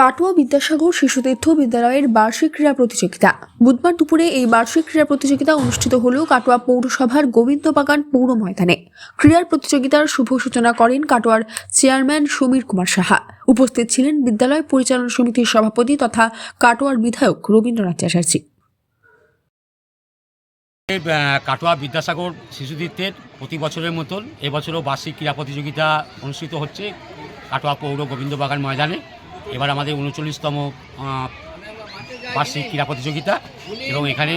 কাটোয়া বিদ্যাসাগর শিশুতীর্থ বিদ্যালয়ের বার্ষিক ক্রীড়া প্রতিযোগিতা। বুধবার দুপুরে এই বার্ষিক ক্রীড়া প্রতিযোগিতা অনুষ্ঠিত হল কাটোয়া পৌরসভার গোবিন্দবাগান পৌর ময়দানে। ক্রীড়ার প্রতিযোগিতার শুভ সূচনা করেন কাটোয়ার চেয়ারম্যান সমীর কুমার সাহা। উপস্থিত ছিলেন বিদ্যালয় পরিচালনা সমিতির সভাপতি তথা কাটোয়ার বিধায়ক রবীন্দ্রনাথ চ্যাটার্জি। কাটোয়া বিদ্যাসাগর শিশুতীর্থের প্রতি বছরের মতন এবছরও বার্ষিক ক্রীড়া প্রতিযোগিতা অনুষ্ঠিত হচ্ছে কাটোয়া পৌর গোবিন্দবাগান ময়দানে। এবার আমাদের উনচল্লিশতম বার্ষিক ক্রীড়া প্রতিযোগিতা এবং এখানে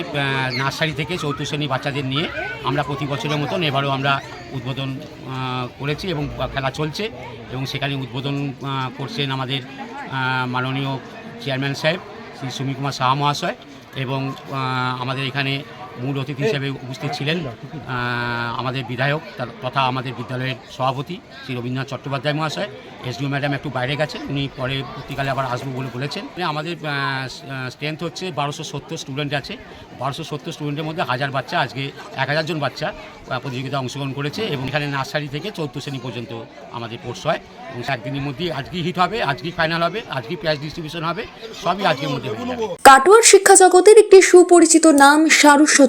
নার্সারি থেকে চৌদ্দ শ্রেণি বাচ্চাদের নিয়ে আমরা প্রতি বছরের মতন এবারও আমরা উদ্বোধন করেছি এবং খেলা চলছে এবং সেখানে উদ্বোধন করছেন আমাদের মাননীয় চেয়ারম্যান সাহেব, শ্রী সুমিত কুমার সাহা মহাশয় এবং আমাদের এখানে মূল অতিথি হিসেবে উপস্থিত ছিলেন আমাদের বিধায়ক তথা আমাদের বিদ্যালয়ের সভাপতি শ্রী রবীন্দ্রনাথ চট্টোপাধ্যায় মহাশয় এসডিও ম্যাডাম একটু বাইরে গেছেন, উনি পরে পরবর্তীকালে আবার আসব বলে বলেছেন। মানে আমাদের স্ট্রেংথ হচ্ছে বারোশো সত্তর স্টুডেন্ট আছে। বারোশো সত্তর স্টুডেন্টের মধ্যে হাজার বাচ্চা, আজকে এক হাজার জন বাচ্চা প্রতিযোগিতায় অংশগ্রহণ করেছে এবং এখানে নার্সারি থেকে চৌদ্দ শ্রেণি পর্যন্ত আমাদের কোর্স হয়। এবং একদিনের মধ্যেই আজকেই হিট হবে, আজকেই ফাইনাল হবে, আজকেই প্রাইজ ডিস্ট্রিবিউশন হবে, সবই আজকের মধ্যে কাটোয়ার শিক্ষা জগতের একটি সুপরিচিত নাম সারস্বত।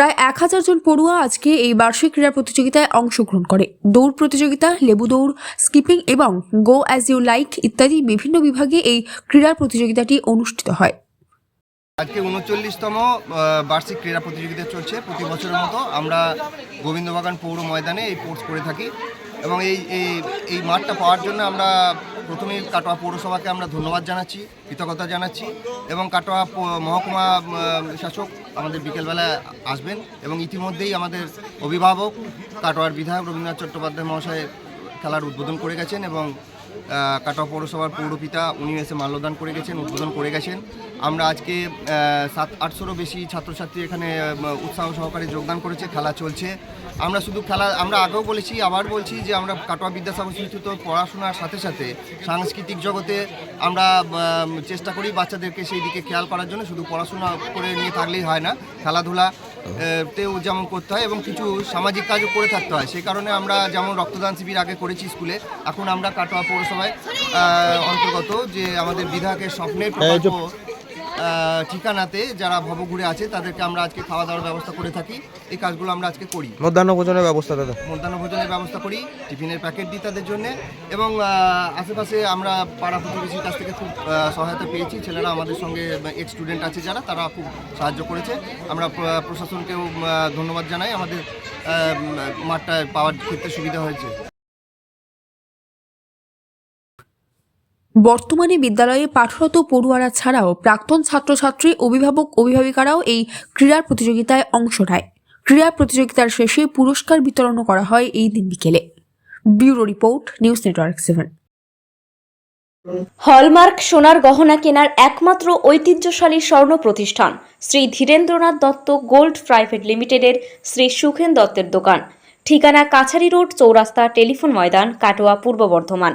প্রায় এক হাজার জন পড়ুয়া আজকে এই বার্ষিক ক্রীড়া প্রতিযোগিতায় অংশগ্রহণ করে। দৌড় প্রতিযোগিতা, লেবু দৌড়, স্কিপিং এবং গো অ্যাজ ইউ লাইক ইত্যাদি বিভিন্ন বিভাগে এই ক্রীড়া প্রতিযোগিতাটি অনুষ্ঠিত হয়। আজকে উনচল্লিশতম বার্ষিক ক্রীড়া প্রতিযোগিতা চলছে প্রতি বছরের মতো। আমরা গোবিন্দবাগান পৌর ময়দানে এই স্পোর্টস করে থাকি এবং এই এই মাঠটা পাওয়ার জন্য আমরা প্রথমেই কাটোয়া পৌরসভাকে আমরা ধন্যবাদ জানাচ্ছি, কৃতজ্ঞতা জানাচ্ছি এবং কাটোয়া মহকুমা শাসক আমাদের বিকেলবেলায় আসবেন এবং ইতিমধ্যেই আমাদের অভিভাবক কাটোয়ার বিধায়ক রবীন্দ্রনাথ চট্টোপাধ্যায় মহাশয় খেলার উদ্বোধন করে গেছেন এবং কাটোয়া পৌরসভার পৌরপিতা, উনি এসে মাল্যদান করে গেছেন, উদ্বোধন করে গেছেন। আমরা আজকে সাত, আটশোরও বেশি ছাত্রছাত্রী এখানে উৎসাহ সহকারে যোগদান করেছে, খেলা চলছে। আমরা শুধু খেলা, আমরা আগেও বলেছি, আবার বলছি যে আমরা কাটোয়া বিদ্যাসাগর শিক্ষিত পড়াশোনার সাথে সাথে সাংস্কৃতিক জগতে আমরা চেষ্টা করি বাচ্চাদেরকে সেই দিকে খেয়াল করার জন্য। শুধু পড়াশোনা করে নিয়ে থাকলেই হয় না, খেলাধুলা তেও যেমন করতে হয় এবং কিছু সামাজিক কাজও করে থাকতে হয়। সেই কারণে আমরা যেমন রক্তদান শিবির আগে করেছি স্কুলে এখন আমরা কাটোয়া পৌরসভায় আহ, অন্তর্গত যে আমাদের বিধায়কের স্বপ্নের প্রকল্প ঠিকানাতে যারা ভবঘুরে আছে তাদেরকে আমরা আজকে খাওয়া দাওয়ার ব্যবস্থা করে থাকি। এই কাজগুলো আমরা আজকে করি। মধ্যাহ্ন ভোজনের ব্যবস্থা দাদা। মধ্যাহ্ন ভোজনের ব্যবস্থা করি টিফিনের প্যাকেট দিই তাদের জন্য। এবং আশেপাশে আমরা পাড়া প্রতিবেশীর কাছ থেকে খুব সহায়তা পেয়েছি। ছেলেরা আমাদের সঙ্গে এক্স স্টুডেন্ট আছে যারা তারা খুব সাহায্য করেছে। আমরা প্রশাসনকেও ধন্যবাদ জানাই। আমাদের মাঠটা পাওয়ার ক্ষেত্রে সুবিধা হয়েছে। বর্তমানে বিদ্যালয়ে পাঠরত পড়ুয়ারা ছাড়াও প্রাক্তন ছাত্রছাত্রী, অভিভাবক, অভিভাবিকারাও এই ক্রীড়ার প্রতিযোগিতায় অংশ নেয়। ক্রীড়া প্রতিযোগিতার শেষে পুরস্কার বিতরণও করা হয় এই দিন বিকেলে। Bureau report, news network seven. Hallmark সোনার গহনা কেনার একমাত্র ঐতিহ্যশালী স্বর্ণ প্রতিষ্ঠান শ্রী ধীরেন্দ্রনাথ দত্ত গোল্ড প্রাইভেট লিমিটেডের শ্রী সুখেন দত্তের দোকান। ঠিকানা কাছারি রোড, চৌরাস্তা টেলিফোন ময়দান, কাটোয়া, পূর্ব বর্ধমান।